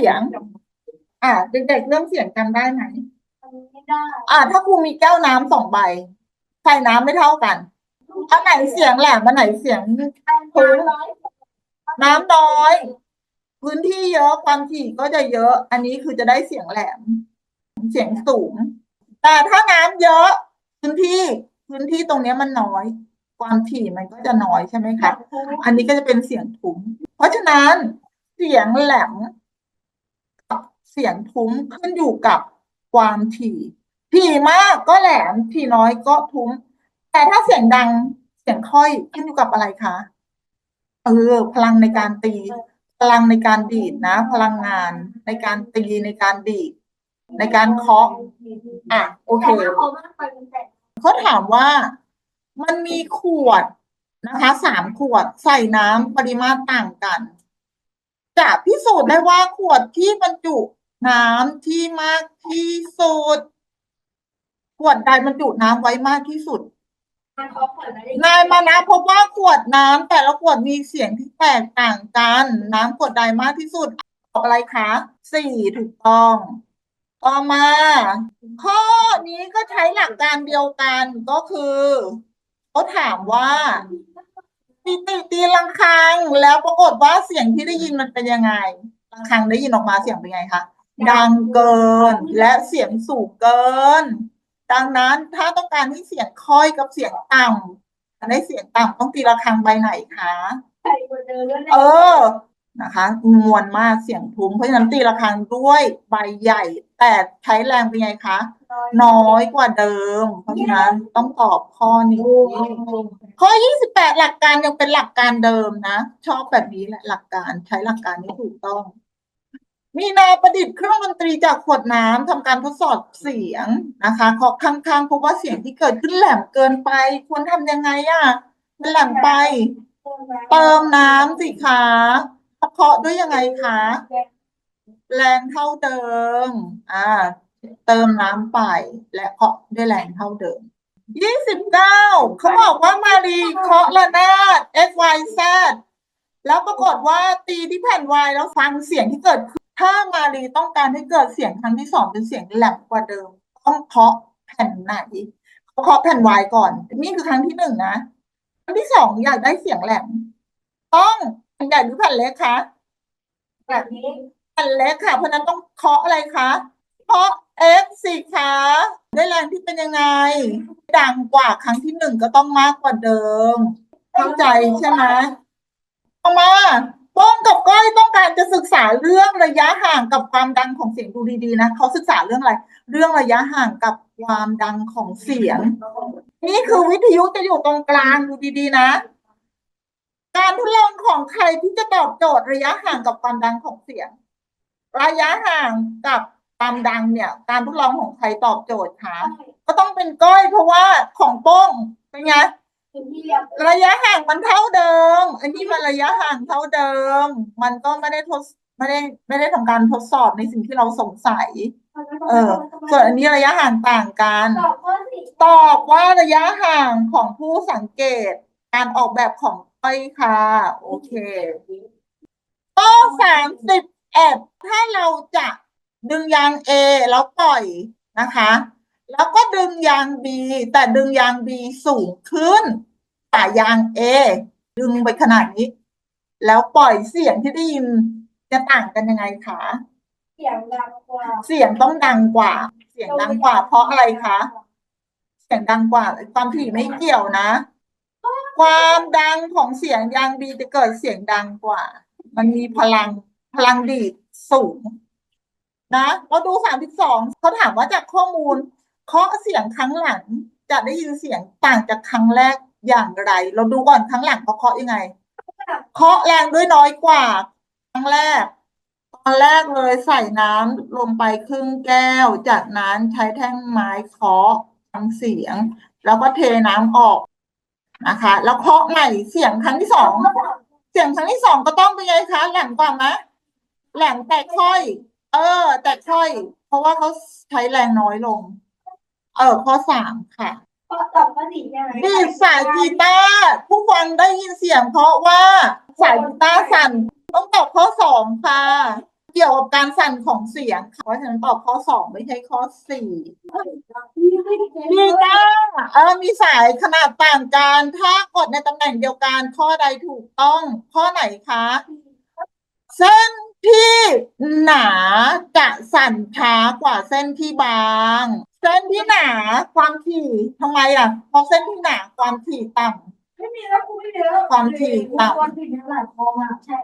สียง อ่าเด็กๆเรื่องเสียงจำได้ไหมไม่ได้ อ่า ถ้าครูมีแก้วน้ำสองใบใส่น้ำไม่เท่ากันอันไหนเสียงแหลมอันไหนเสียงพื้นน้ำน้อย พื้นที่เยอะความถี่ก็จะเยอะ อันนี้คือจะได้เสียงแหลม เสียงสูง แต่ถ้าน้ำเยอะ พื้นที่พื้นที่ตรงเนี้ยมันน้อย ความถี่มันก็จะน้อยใช่ไหมคะอันนี้ก็จะเป็นเสียงทุ้มเพราะฉะนั้นเสียงแหลมกับ เสียงทุ้มขึ้นอยู่กับความถี่ ถี่มากก็แหลมถี่น้อยก็ทุ้ม แต่ถ้าเสียงดังเสียงค่อยขึ้นอยู่กับอะไรคะเออพลังในการตี พลังในการดีดนะ พลังงานในการตีในการดีดในการเคาะอะโอเคแต่ถ้าเขามากไปเป็นแต่เขาถามว่ามันมีขวดนะคะสามขวดใส่น้ำปริมาตรต่างกัน จะพิสูจน์ได้ว่าขวดที่บรรจุ น้ำที่มากที่สุด ขวดใดบรรจุน้ำไว้มากที่สุด มันเขาเปิดอะไรนายมานะพบว่าขวดน้ำแต่ละขวดมีเสียงที่แตกต่างกัน น้ำขวดใดมากที่สุดตอบอะไรคะสี่ถูกต้อง ต่อมา ข้อนี้ก็ใช้หลักการเดียวกันก็คือเขาถามว่าตีตีตีระฆังแล้วปรากฏว่าเสียงที่ได้ยินมันเป็นยังไงระฆังได้ยินออกมาเสียงเป็นไงคะ ดังเกินและเสียงสูงเกิน ดังนั้นถ้าต้องการให้เสียงค่อยกับเสียงต่ำการได้เสียงต่ำต้องตีระฆังใบไหนคะใส่กว่าเดิมด้วยเออนะคะมวลมากเสียงทุ้มเพราะฉะนั้นตีระฆังด้วยใบใหญ่ แต่ใช้แรงเป็นไงคะน้อยกว่าเดิม เพราะฉะนั้นต้องตอบข้อนี้ข้อ 28 หลักการยังเป็นหลักการเดิมนะ ชอบแบบนี้แหละหลักการใช้หลักการนี้ถูกต้อง มีนาประดิษฐ์เครื่องดนตรีจากขวดน้ำทำการทดสอบเสียงนะคะเคาะข้างๆพบว่าเสียงที่เกิดขึ้นแหลมเกินไปควรทำยังไงอะมันแหลมไป เติมน้ำสิคะเคาะด้วยยังไงคะแรงเท่าเดิม อ่า เติมน้ำไป และเคาะด้วยแรงเท่าเดิมยี่สิบเก้าเขาบอกว่ามารีเคาะระนาด x y z แล้วปรากฏว่าตีที่แผ่น y แล้วฟังเสียงที่เกิดขึ้น ถ้ามารีต้องการให้เกิดเสียงครั้งที่สองเป็นเสียงแหลมกว่าเดิม ต้องเคาะแผ่นไหนเขาเคาะแผ่น y ก่อน นี่คือครั้งที่หนึ่งนะครั้งที่สองอยากได้เสียงแหลมต้องแผ่นใหญ่หรือแผ่นเล็กคะแบบนี้แผ่นเล็กค่ะ เพราะนั้นต้องเคาะอะไรคะเคาะ F สิคะได้แรงที่เป็นยังไง ดังกว่าครั้งที่หนึ่งก็ต้องมากกว่าเดิม เข้าใจใช่ไหมต่อมา ป้องกับก้อยต้องการจะศึกษาเรื่องระยะห่างกับความดังของเสียงดูดีๆนะเขาศึกษาเรื่องอะไร เรื่องระยะห่างกับความดังของเสียง นี่คือวิทยุจะอยู่ตรงกลางดูดีๆนะ การทดลองของใครที่จะตอบโจทย์ระยะห่างกับความดังของเสียง ระยะห่างกับความดังเนี่ย การทดลองของใครตอบโจทย์คะก็ต้องเป็นก้อยเพราะว่าของโป้งเป็นไง ระยะห่างมันเท่าเดิม อันนี้มันระยะห่างเท่าเดิม มันก็ไม่ได้ทดไม่ได้ไม่ได้ทำการทดสอบในสิ่งที่เราสงสัย เออ ส่วนอันนี้ระยะห่างต่างกัน ตอบว่าระยะห่างของผู้สังเกต การออกแบบของก้อยค่ะ โอเคข้อสามสิบเอ็ดถ้าเราจะดึงยาง A แล้วปล่อยนะคะ แล้วก็ดึงยาง B แต่ดึงยาง B สูงขึ้นกว่ายาง A ดึงไปขนาดนี้ แล้วปล่อยเสียงที่ได้ยินจะต่างกันยังไงคะเสียงดังกว่า เสียงต้องดังกว่า เสียงดังกว่า เพราะอะไรคะ เสียงดังกว่าความถี่ไม่เกี่ยวนะ ความดังของเสียงยางบีจะเกิดเสียงดังกว่า มันมีพลังพลังดีดสูงนะเราดูสามสิบสองเขาถามว่าจากข้อมูล เคาะเสียงครั้งหลังจะได้ยินเสียงต่างจากครั้งแรกอย่างไร เราดูก่อนครั้งหลังเขาเคาะยังไง เคาะแรงด้วยน้อยกว่า ครั้งแรก ตอนแรกเลยใส่น้ำลงไปครึ่งแก้ว จากนั้นใช้แท่งไม้เคาะทำเสียง แล้วก็เทน้ำออกนะคะ แล้วเคาะใหม่เสียงครั้งที่สองเสียงครั้งที่สองก็ต้องเป็นไงคะแหลมกว่าไหมแหลมแต่ค่อย เออ แต่ค่อย เพราะว่าเขาใช้แรงน้อยลง เออข้อสามค่ะข้อตอบข้อสี่ใช่ไหมดีดสายกีตาร์ผู้ฟังได้ยินเสียงเพราะว่าสายกีตาร์สั่นต้องตอบข้อสองค่ะ เกี่ยวกับการสั่นของเสียงค่ะเพราะฉะนั้นตอบข้อสองไม่ใช่ข้อสี่มีก้าเออมีสายขนาดต่างกันถ้ากดในตำแหน่งเดียวกันข้อใดถูกต้องข้อไหนคะ เส้นที่หนาจะสั่นช้ากว่าเส้นที่บาง เส้นที่หนาความถี่ทำไมอะเพราะเส้นที่หนาความถี่ต่ำไม่มีแล้วกูไม่มีแล้วความถี่ต่ำ ความถี่เท่าไหร่พอมาใช่